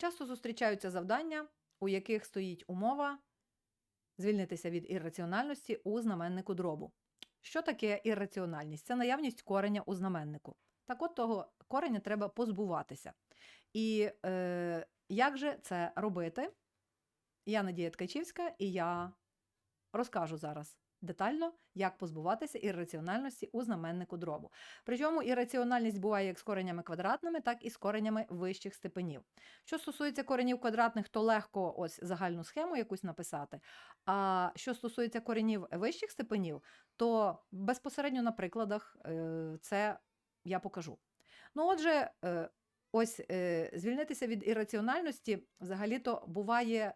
Часто зустрічаються завдання, у яких стоїть умова звільнитися від ірраціональності у знаменнику дробу. Що таке ірраціональність? Це наявність кореня у знаменнику. Так от того кореня треба позбуватися. І е, як же це робити? Я Надія Ткачівська, і я розкажу зараз детально, як позбуватися ірраціональності у знаменнику дробу. Причому ірраціональність буває як з коренями квадратними, так і з коренями вищих степенів. Що стосується коренів квадратних, то легко ось загальну схему якусь написати. А що стосується коренів вищих степенів, то безпосередньо на прикладах е, це я покажу. Ну, отже, е, ось е, звільнитися від ірраціональності взагалі-то буває.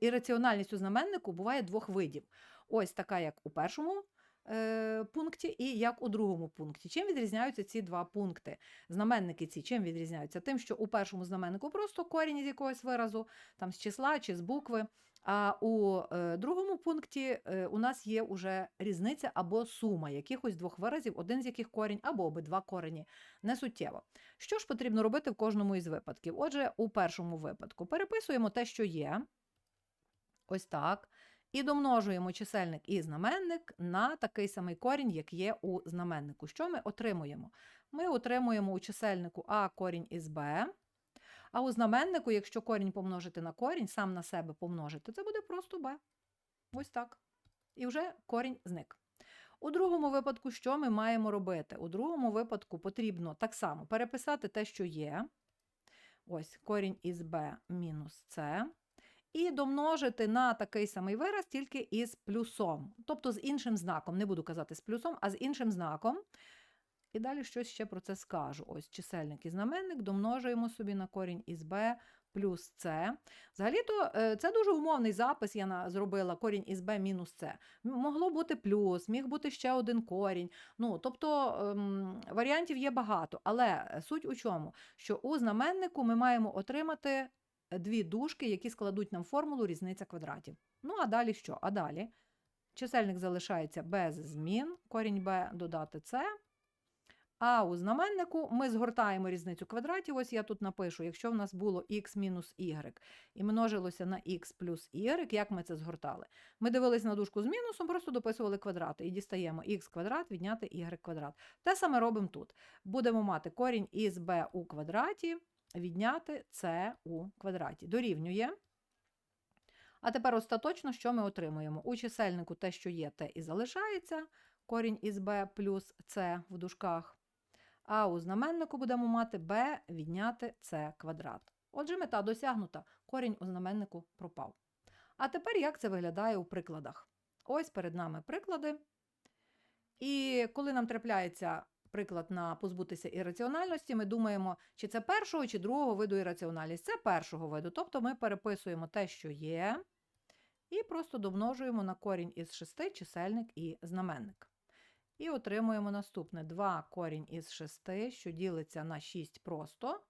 Ірраціональність у знаменнику буває двох видів. Ось така, як у першому е, пункті, і як у другому пункті. Чим відрізняються ці два пункти? Знаменники ці чим відрізняються? Тим, що у першому знаменнику просто корінь із якогось виразу, там з числа чи з букви. А у е, другому пункті е, у нас є уже різниця або сума якихось двох виразів, один з яких корінь, або обидва корені. Не суттєво. Що ж потрібно робити в кожному із випадків? Отже, у першому випадку переписуємо те, що є. Ось так. І домножуємо чисельник і знаменник на такий самий корінь, як є у знаменнику. Що ми отримуємо? Ми отримуємо у чисельнику А корінь із Б. А у знаменнику, якщо корінь помножити на корінь, сам на себе помножити, це буде просто b. Ось так. І вже корінь зник. У другому випадку, що ми маємо робити? У другому випадку потрібно так само переписати те, що є. Ось корінь із b мінус c. І домножити на такий самий вираз тільки із плюсом. Тобто з іншим знаком. Не буду казати з плюсом, а з іншим знаком. І далі щось ще про це скажу. Ось чисельник і знаменник домножуємо собі на корінь із b плюс c. Взагалі-то е, це дуже умовний запис, я зробила корінь із b мінус c. Могло бути плюс, міг бути ще один корінь. Ну, тобто ем, варіантів є багато. Але суть у чому? Що у знаменнику ми маємо отримати дві дужки, які складуть нам формулу різниця квадратів. Ну, а далі що? А далі чисельник залишається без змін, корінь b додати c. А у знаменнику ми згортаємо різницю квадратів. Ось я тут напишу, якщо в нас було x мінус y і множилося на x плюс y, як ми це згортали? Ми дивились на дужку з мінусом, просто дописували квадрати і дістаємо x квадрат відняти y квадрат. Те саме робимо тут. Будемо мати корінь із b у квадраті відняти c у квадраті. Дорівнює. А тепер остаточно, що ми отримуємо? У чисельнику те, що є, те і залишається. Корінь із b плюс c в дужках. А у знаменнику будемо мати b відняти c квадрат. Отже, мета досягнута. Корінь у знаменнику пропав. А тепер як це виглядає у прикладах? Ось перед нами приклади. І коли нам трапляється приклад на позбутися ірраціональності, ми думаємо, чи це першого, чи другого виду ірраціональність. Це першого виду. Тобто ми переписуємо те, що є, і просто домножуємо на корінь із 6 чисельник і знаменник. І отримуємо наступне 2 корінь із 6, що ділиться на 6 просто.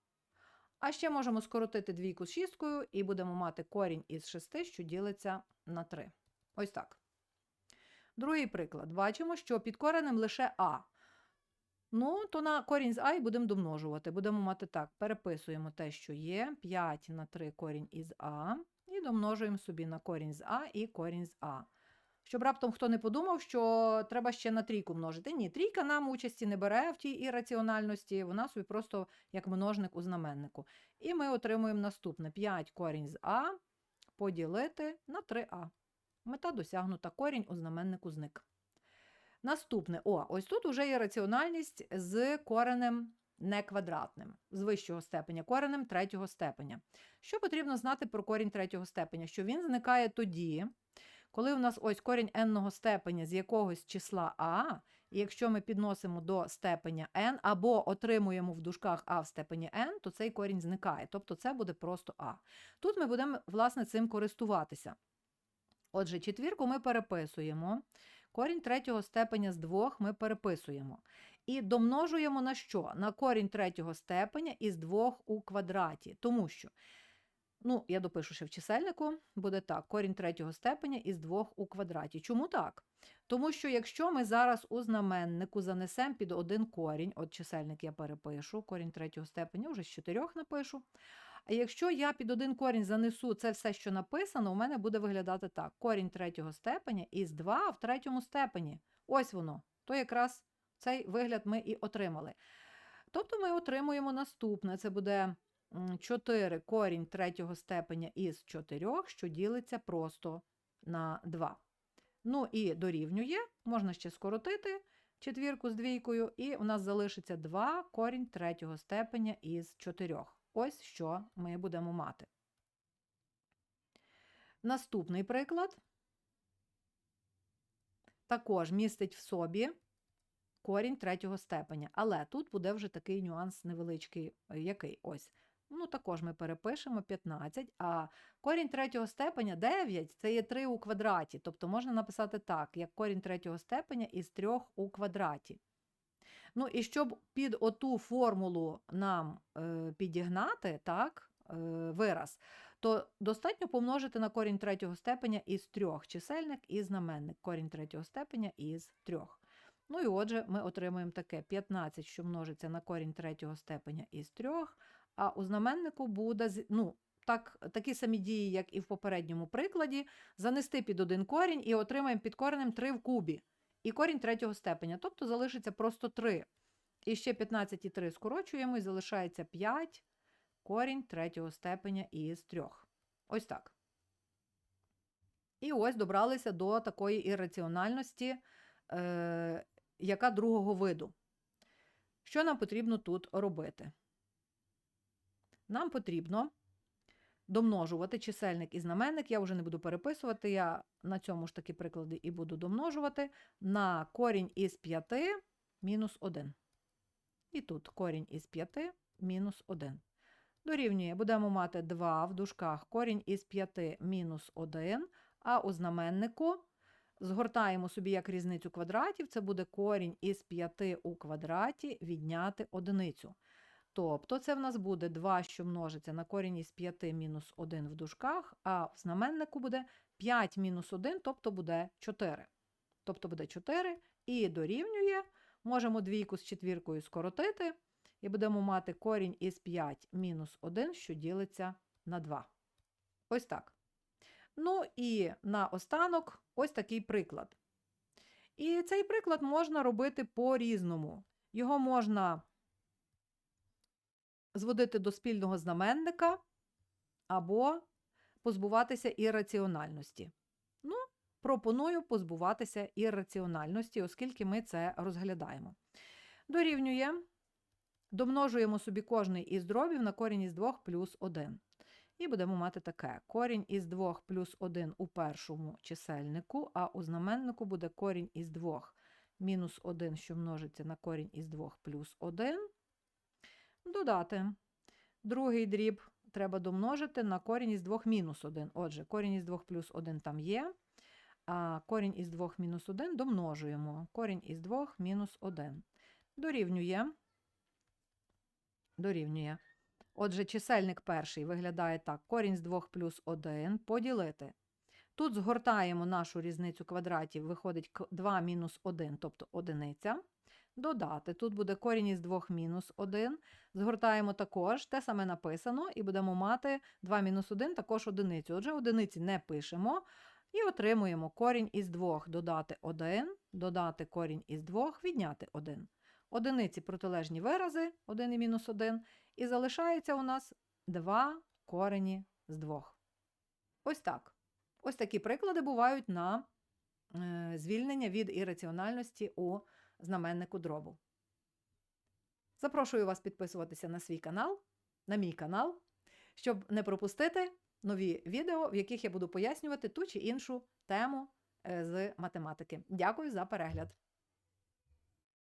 А ще можемо скоротити двійку з шісткою і будемо мати корінь із 6, що ділиться на 3. Ось так. Другий приклад. Бачимо, що під коренем лише А. Ну, то на корінь з А і будемо домножувати. Будемо мати так: переписуємо те, що є. 5 на 3 корінь із А. І домножуємо собі на корінь з А і корінь з А. Щоб раптом хто не подумав, що треба ще на трійку множити. Ні, трійка нам участі не бере в тій ірраціональності, вона собі просто як множник у знаменнику. І ми отримуємо наступне: 5 корінь з А поділити на 3А. Мета досягнута, корінь у знаменнику зник. Наступне, о, ось тут уже є раціональність з коренем неквадратним, з вищого степеня, коренем третього степеня. Що потрібно знати про корінь третього степеня? Що він зникає тоді, коли у нас ось корінь n степеня з якогось числа а, і якщо ми підносимо до степеня n або отримуємо в дужках а в степені n, то цей корінь зникає. Тобто це буде просто а. Тут ми будемо, власне, цим користуватися. Отже, четвірку ми переписуємо. Корінь третього степеня з двох ми переписуємо. І домножуємо на що? На корінь третього степеня із двох у квадраті. Тому що Ну, я допишу ще в чисельнику, буде так: корінь третього степеня із 2 у квадраті. Чому так? Тому що якщо ми зараз у знаменнику занесемо під один корінь, от чисельник я перепишу, корінь третього степеня, вже з 4 напишу. А якщо я під один корінь занесу це все, що написано, у мене буде виглядати так: корінь третього степеня із 2 в третьому степені. Ось воно. То якраз цей вигляд ми і отримали. Тобто ми отримуємо наступне: це буде 4 корінь третього степеня із 4, що ділиться просто на 2. Ну і дорівнює, можна ще скоротити четвірку з двійкою, і у нас залишиться 2 корінь третього степеня із 4. Ось що ми будемо мати. Наступний приклад також містить в собі корінь третього степеня, але тут буде вже такий нюанс невеличкий, який ось. Ну, також ми перепишемо 15, а корінь третього степеня 9 це є 3 у квадраті. Тобто можна написати так, як корінь третього степеня із 3 у квадраті. Ну, і щоб під оту формулу нам е, підігнати так, е, вираз, то достатньо помножити на корінь третього степеня із 3 чисельник і знаменник корінь третього степеня із 3. Ну і отже, ми отримуємо таке 15, що множиться на корінь третього степеня із 3, а у знаменнику буде ну, так, такі самі дії, як і в попередньому прикладі, занести під один корінь і отримаємо під коренем 3 в кубі. І корінь третього степеня, тобто залишиться просто 3. І ще 15 і 3 скорочуємо, і залишається 5 корінь третього степеня із 3. Ось так. І ось добралися до такої ірраціональності, е, яка другого виду. Що нам потрібно тут робити? Нам потрібно домножувати чисельник і знаменник. Я вже не буду переписувати, я на цьому ж таки прикладі і буду домножувати на корінь із 5 мінус 1. І тут корінь із 5 мінус 1. Дорівнює, будемо мати 2 в дужках корінь із 5 мінус 1, а у знаменнику згортаємо собі як різницю квадратів, це буде корінь із 5 у квадраті відняти одиницю. Тобто це в нас буде 2, що множиться на корінь із 5 мінус 1 в дужках, а в знаменнику буде 5 мінус 1, тобто буде 4. Тобто буде 4 і дорівнює, можемо двійку з четвіркою скоротити, і будемо мати корінь із 5 мінус 1, що ділиться на 2. Ось так. Ну і наостанок ось такий приклад. І цей приклад можна робити по-різному. Його можна зводити до спільного знаменника або позбуватися ірраціональності. Ну, пропоную позбуватися ірраціональності, оскільки ми це розглядаємо. Дорівнює, домножуємо собі кожний із дробів на корінь із 2 плюс 1. І будемо мати таке: корінь із 2 плюс 1 у першому чисельнику, а у знаменнику буде корінь із 2 мінус 1, що множиться на корінь із 2 плюс 1. Додати. Другий дріб треба домножити на корінь із 2 мінус 1. Отже, корінь із 2 плюс 1 там є. А корінь із 2 мінус 1 домножуємо. Корінь із 2 мінус 1. Дорівнює. Дорівнює. Отже, чисельник перший виглядає так: корінь з 2 плюс 1 поділити. Тут згортаємо нашу різницю квадратів, виходить 2 мінус 1, тобто одиниця. Додати. Тут буде корінь із 2 мінус 1. Згортаємо також, те саме написано, і будемо мати 2 мінус 1 також одиницю. Отже, одиниці не пишемо. І отримуємо корінь із 2 додати 1, додати корінь із 2, відняти 1. Одиниці протилежні вирази, 1 і мінус 1, і залишається у нас 2 корені з 2. Ось так. Ось такі приклади бувають на е, звільнення від ірраціональності у знаменнику дробу. Запрошую вас підписуватися на свій канал, на мій канал, щоб не пропустити нові відео, в яких я буду пояснювати ту чи іншу тему е, з математики. Дякую за перегляд!